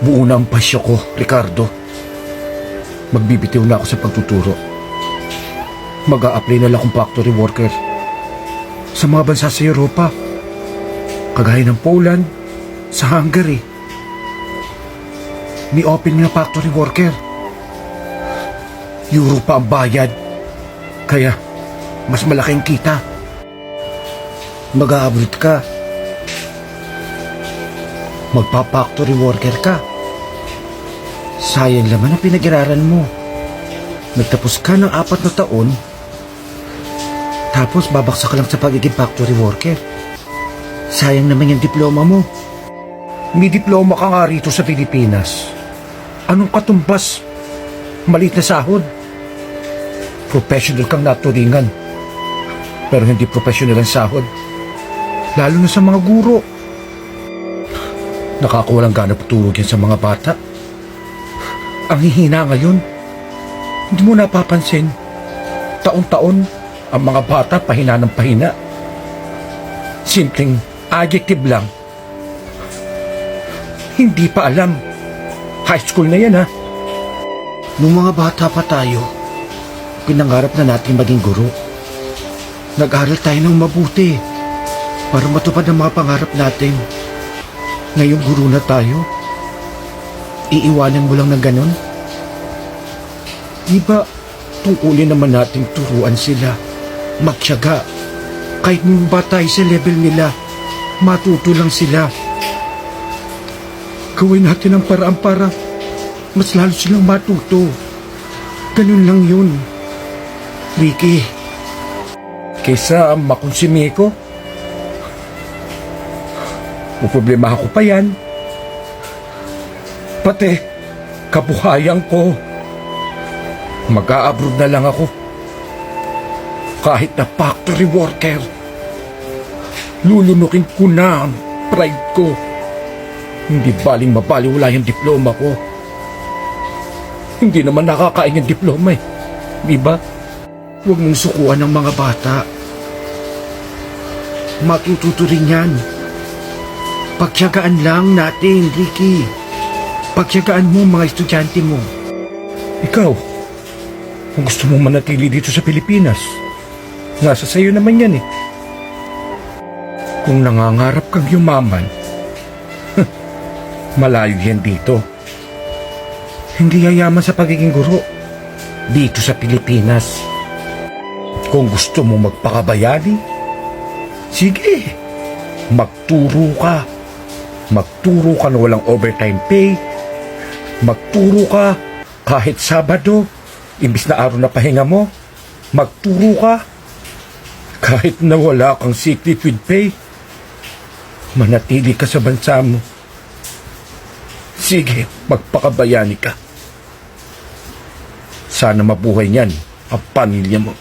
Buo na ang pasyo ko, Ricardo. Magbibitiw na ako sa pagtuturo. mag apply na lang akong factory worker. Sa mga bansa sa Europa. Kagaya ng Poland, sa Hungary. May open na factory worker. Euro pa ang bayad. Kaya, mas malaking kita. Mag-a-abroad ka. Magpa-factory worker ka. Sayang naman ang pinag-iraran mo. Nagtapos ka ng apat na taon, tapos babaksak ka lang sa pagiging factory worker. Sayang naman yung diploma mo. May diploma ka nga rito sa Pilipinas. Anong katumbas? Maliit na sahod. Professional kang naturingan. Pero hindi professional ang sahod. Lalo na sa mga guro. Nakakawalang gana patulog yan sa mga bata. Ang hihina ngayon. Hindi mo napapansin. Taon-taon, ang mga bata pahina ng pahina. Simpleng adjective lang. Hindi pa alam. High school na yan ha. Nung mga bata pa tayo, pinangarap na natin maging guro. Nag-aral tayo ng mabuti para matupad ang mga pangarap natin. Ngayong guro na tayo, iiwanan mo lang ng ganon? Di tungkulin naman nating turuan sila, magtiyaga. Kahit ba tayo sa level nila, matuto lang sila. Gawin natin ang paraan para mas lalo silang matuto. Ganun lang yun. Ricky, kaysa makonsumi ko, Puproblema ako pa yan. Pati, kabuhayan ko. Mag-a-abroad na lang ako. Kahit na factory worker. Lulunukin ko na ang pride ko. Hindi baling mabaliwala yung diploma ko. Hindi naman nakakain yung diploma eh. Di ba? Huwag mong sukuan ng mga bata. Matututo rin yan. Pagtyagaan lang natin, Ricky. Pagtyagaan mo mga estudyante mo. Ikaw, kung gusto mo manatili dito sa Pilipinas, nasa sayo naman yan eh. Kung nangangarap kang yumaman, malayo yan dito. Hindi yayaman sa pagiging guro. Dito sa Pilipinas. Kung gusto mo magpakabayani, sige, magturo ka. Magturo ka na walang overtime pay. Magturo ka kahit Sabado, imbis na araw na pahinga mo. Magturo ka kahit na wala kang leave with pay. Manatili ka sa bansa mo. Sige, magpakabayani ka. Sana mabuhay niyan ang pamilya mo.